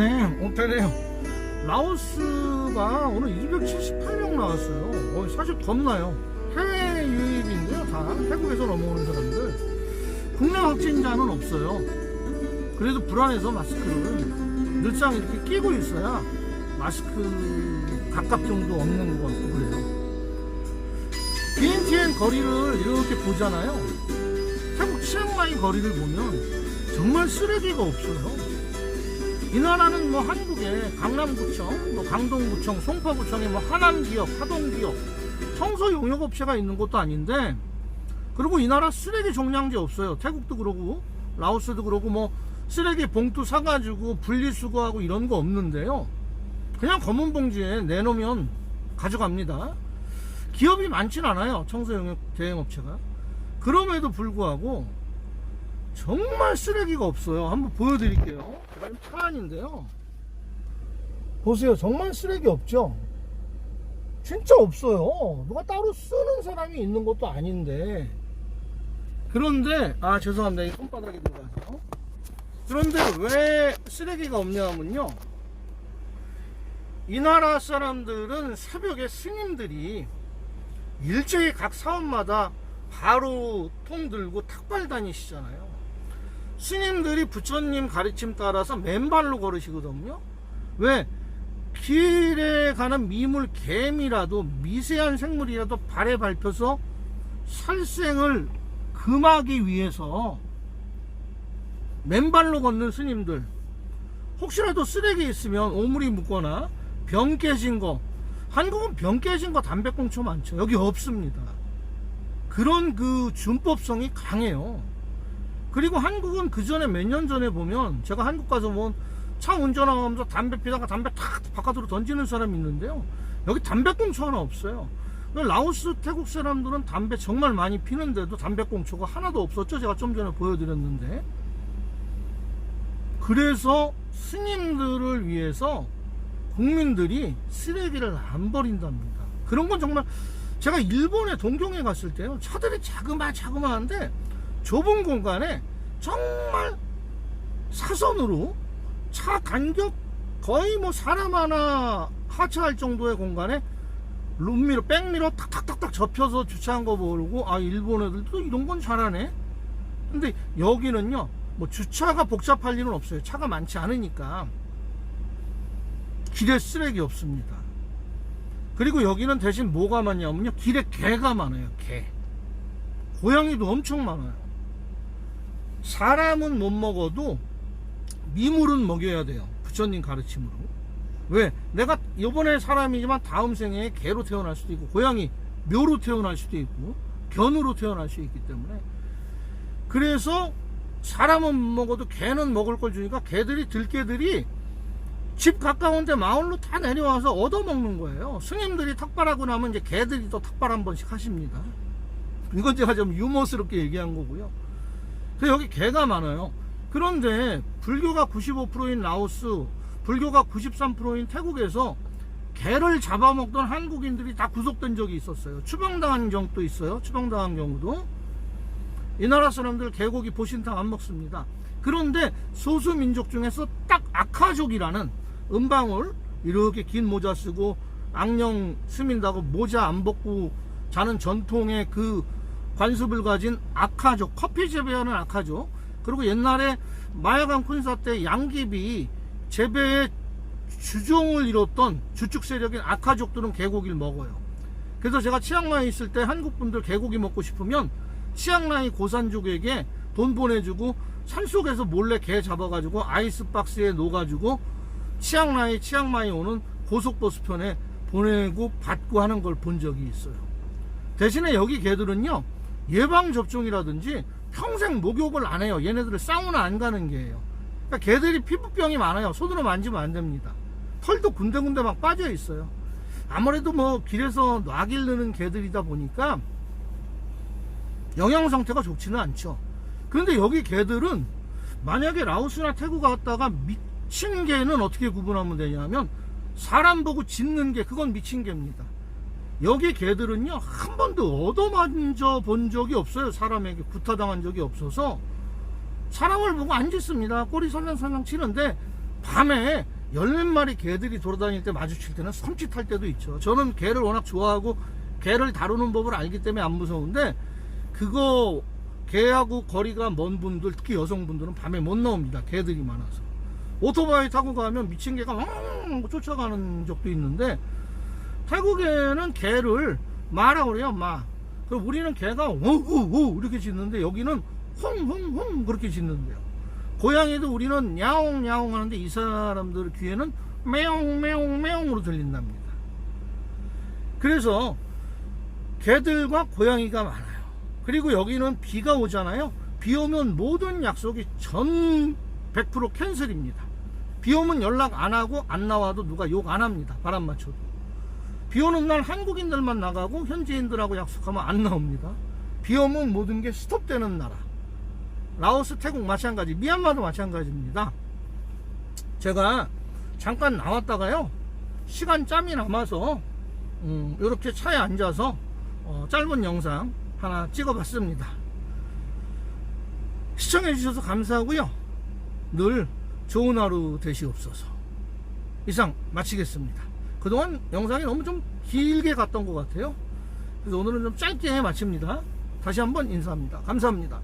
네, 오페네요. 라오스가 오늘 278명 나왔어요. 어, 사실 겁나요. 해외 유입인데요, 다. 태국에서 넘어오는 사람들. 국내 확진자는 없어요. 그래도 불안해서 마스크를 늘상 이렇게 끼고 있어야 마스크 각각 정도 없는 것 같고 그래요. BNTN 거리를 이렇게 보잖아요. 태국 치앙마이 거리를 보면 정말 쓰레기가 없어요. 이 나라는 뭐 한국에 강남구청, 뭐 강동구청, 송파구청에 뭐 하남기업, 하동기업, 청소 용역업체가 있는 것도 아닌데 그리고 이 나라 쓰레기 종량제 없어요. 태국도 그러고 라오스도 그러고 뭐 쓰레기 봉투 사가지고 분리수거하고 이런 거 없는데요. 그냥 검은 봉지에 내놓으면 가져갑니다. 기업이 많진 않아요. 청소 용역 대행업체가. 그럼에도 불구하고 정말 쓰레기가 없어요. 한번 보여드릴게요. 지금 차 안인데요. 보세요. 정말 쓰레기 없죠? 진짜 없어요. 누가 따로 쓰는 사람이 있는 것도 아닌데. 그런데, 아, 죄송합니다. 이 손바닥에 들어가서. 그런데 왜 쓰레기가 없냐면요. 이 나라 사람들은 새벽에 스님들이 일제히 각 사원마다 바로 통 들고 탁발 다니시잖아요. 스님들이 부처님 가르침 따라서 맨발로 걸으시거든요. 왜? 길에 가는 미물 개미라도 미세한 생물이라도 발에 밟혀서 살생을 금하기 위해서 맨발로 걷는 스님들. 혹시라도 쓰레기 있으면 오물이 묻거나 병 깨진 거. 한국은 병 깨진 거 담배꽁초 많죠. 여기 없습니다. 그런 그 준법성이 강해요 그리고 한국은 그 전에 몇 년 전에 보면 제가 한국 가서 뭐차 운전하면서 담배 피다가 담배 탁 바깥으로 던지는 사람이 있는데요 여기 담배꽁초 하나 없어요 라오스 태국 사람들은 담배 정말 많이 피는데도 담배꽁초가 하나도 없었죠 제가 좀 전에 보여드렸는데 그래서 스님들을 위해서 국민들이 쓰레기를 안 버린답니다. 그런 건 정말 제가 일본에 동경에 갔을 때요. 차들이 자그마 자그마한데 좁은 공간에 정말 사선으로 차 간격 거의 뭐 사람 하나 하차할 정도의 공간에 룸미러, 백미러 탁탁탁탁 접혀서 주차한 거 모르고 아 일본 애들도 이런 건 잘하네. 근데 여기는요. 뭐 주차가 복잡할 일은 없어요. 차가 많지 않으니까. 길에 쓰레기 없습니다. 그리고 여기는 대신 뭐가 많냐면요. 길에 개가 많아요. 개. 고양이도 엄청 많아요. 사람은 못 먹어도 미물은 먹여야 돼요. 부처님 가르침으로. 왜? 내가 이번에 사람이지만 다음 생에 개로 태어날 수도 있고 고양이 묘로 태어날 수도 있고 견으로 태어날 수 있기 때문에 그래서 사람은 못 먹어도 개는 먹을 걸 주니까 개들이 들개들이 집 가까운데 마을로 다 내려와서 얻어먹는 거예요. 스님들이 탁발하고 나면 이제 개들이 또 탁발 한 번씩 하십니다. 이건 제가 좀 유머스럽게 얘기한 거고요. 그래서 여기 개가 많아요. 그런데 불교가 95%인 라오스, 불교가 93%인 태국에서 개를 잡아먹던 한국인들이 다 구속된 적이 있었어요. 추방당한 경우도 있어요. 추방당한 경우도. 이 나라 사람들 개고기 보신탕 안 먹습니다. 그런데 소수 민족 중에서 딱 아카족이라는 은방울 이렇게 긴 모자 쓰고 악령 스민다고 모자 안 벗고 자는 전통의 그 관습을 가진 아카족 커피 재배하는 아카족 그리고 옛날에 마야강 콘사 때 양귀비 재배의 주종을 이뤘던 주축 세력인 아카족들은 개고기를 먹어요. 그래서 제가 치앙마이에 있을 때 한국 분들 개고기 먹고 싶으면 치앙라이 고산족에게 돈 보내주고 산속에서 몰래 개 잡아가지고 아이스박스에 넣어가지고 치앙라이 치앙마이 오는 고속버스편에 보내고 받고 하는 걸 본 적이 있어요. 대신에 여기 개들은요 예방접종이라든지 평생 목욕을 안 해요. 얘네들을 사우나 안 가는 게예요. 그러니까 개들이 피부병이 많아요. 손으로 만지면 안 됩니다. 털도 군데군데 막 빠져 있어요. 아무래도 뭐 길에서 놔 기르는 개들이다 보니까 영양 상태가 좋지는 않죠. 그런데 여기 개들은 만약에 라오스나 태국 갔다가 미친 개는 어떻게 구분하면 되냐면 사람 보고 짖는 개 그건 미친 개입니다. 여기 개들은요 한 번도 얻어만져 본 적이 없어요. 사람에게 구타당한 적이 없어서 사람을 보고 안 짖습니다. 꼬리 설렁설렁 치는데 밤에 열몇 마리 개들이 돌아다닐 때 마주칠 때는 섬찟할 때도 있죠. 저는 개를 워낙 좋아하고 개를 다루는 법을 알기 때문에 안 무서운데 그거 개하고 거리가 먼 분들 특히 여성분들은 밤에 못 나옵니다. 개들이 많아서 오토바이 타고 가면 미친 개가 막 쫓아가는 적도 있는데 태국에는 개를 마라고 그래요 마. 그럼 우리는 개가 오오오 이렇게 짖는데 여기는 홍홍홍 그렇게 짖는데요. 고양이도 우리는 야옹 야옹 하는데 이 사람들 귀에는 매옹 매옹 매옹으로 들린답니다. 그래서 개들과 고양이가 많아요. 그리고 여기는 비가 오잖아요. 비 오면 모든 약속이 전 100% 캔슬입니다. 비 오면 연락 안 하고 안 나와도 누가 욕 안 합니다. 바람 맞춰도. 비 오는 날 한국인들만 나가고 현지인들하고 약속하면 안 나옵니다. 비 오면 모든 게 스톱되는 나라. 라오스, 태국 마찬가지, 미얀마도 마찬가지입니다. 제가 잠깐 나왔다가요, 시간 짬이 남아서, 음, 이렇게 차에 앉아서, 어, 짧은 영상 하나 찍어봤습니다. 시청해주셔서 감사하고요. 늘 좋은 하루 되시옵소서. 이상 마치겠습니다. 그동안 영상이 너무 좀 길게 갔던 것 같아요. 그래서 오늘은 좀 짧게 마칩니다. 다시 한번 인사합니다. 감사합니다.